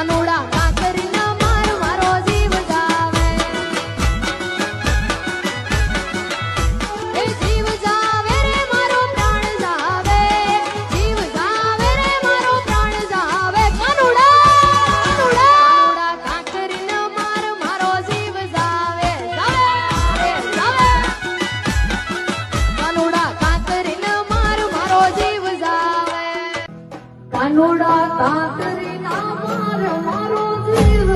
మనోడా કાનુડા તાતરી ના મારો જીવ